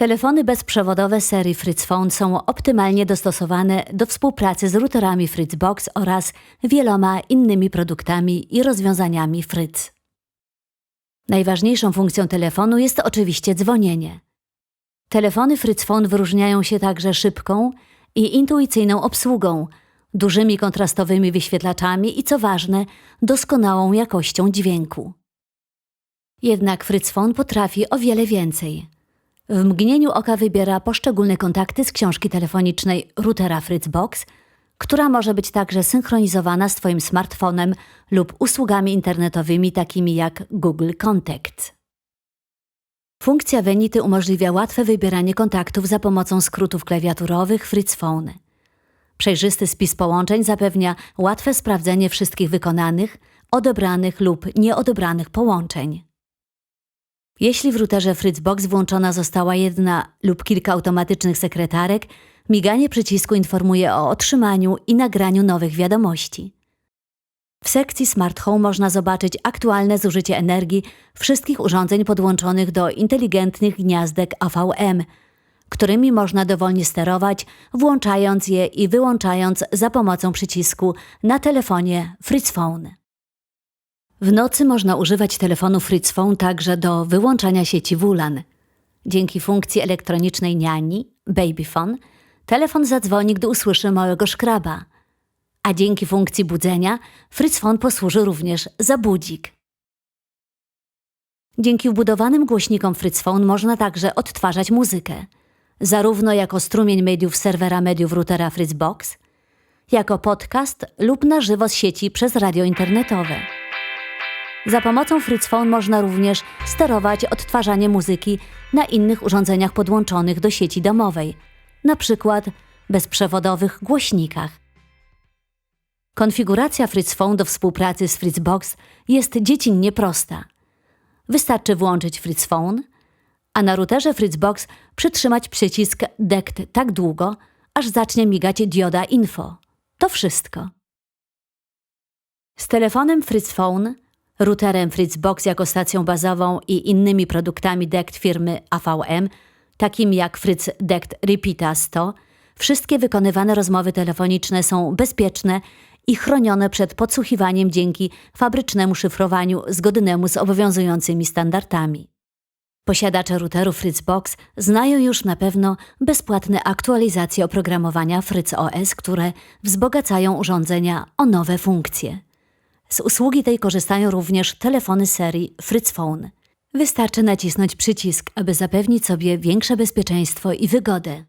Telefony bezprzewodowe serii Fritz Phone są optymalnie dostosowane do współpracy z routerami Fritzbox oraz wieloma innymi produktami i rozwiązaniami Fritz. Najważniejszą funkcją telefonu jest oczywiście dzwonienie. Telefony Fritz Phone wyróżniają się także szybką i intuicyjną obsługą, dużymi kontrastowymi wyświetlaczami i co ważne, doskonałą jakością dźwięku. Jednak Fritz Phone potrafi o wiele więcej. W mgnieniu oka wybiera poszczególne kontakty z książki telefonicznej routera Fritzbox, która może być także synchronizowana z Twoim smartfonem lub usługami internetowymi takimi jak Google Contact. Funkcja Venity umożliwia łatwe wybieranie kontaktów za pomocą skrótów klawiaturowych Fritz Phone. Przejrzysty spis połączeń zapewnia łatwe sprawdzenie wszystkich wykonanych, odebranych lub nieodebranych połączeń. Jeśli w routerze Fritzbox włączona została jedna lub kilka automatycznych sekretarek, miganie przycisku informuje o otrzymaniu i nagraniu nowych wiadomości. W sekcji Smart Home można zobaczyć aktualne zużycie energii wszystkich urządzeń podłączonych do inteligentnych gniazdek AVM, którymi można dowolnie sterować, włączając je i wyłączając za pomocą przycisku na telefonie Fritz Phone. W nocy można używać telefonu Fritz Phone także do wyłączania sieci WLAN. Dzięki funkcji elektronicznej niani, Babyphone, telefon zadzwoni, gdy usłyszy małego szkraba. A dzięki funkcji budzenia Fritz Phone posłuży również za budzik. Dzięki wbudowanym głośnikom Fritz Phone można także odtwarzać muzykę, zarówno jako strumień mediów serwera mediów routera Fritzbox, jako podcast lub na żywo z sieci przez radio internetowe. Za pomocą Fritz Phone można również sterować odtwarzanie muzyki na innych urządzeniach podłączonych do sieci domowej, na przykład bezprzewodowych głośnikach. Konfiguracja Fritz Phone do współpracy z Fritzbox jest dziecinnie prosta. Wystarczy włączyć Fritz Phone, a na routerze Fritzbox przytrzymać przycisk DECT tak długo, aż zacznie migać dioda info. To wszystko. Z telefonem Fritz Phone routerem Fritzbox jako stacją bazową i innymi produktami DECT firmy AVM, takimi jak Fritz DECT Repeata 100, wszystkie wykonywane rozmowy telefoniczne są bezpieczne i chronione przed podsłuchiwaniem dzięki fabrycznemu szyfrowaniu zgodnemu z obowiązującymi standardami. Posiadacze routerów Fritzbox znają już na pewno bezpłatne aktualizacje oprogramowania Fritz OS, które wzbogacają urządzenia o nowe funkcje. Z usługi tej korzystają również telefony serii Fritz Phone. Wystarczy nacisnąć przycisk, aby zapewnić sobie większe bezpieczeństwo i wygodę.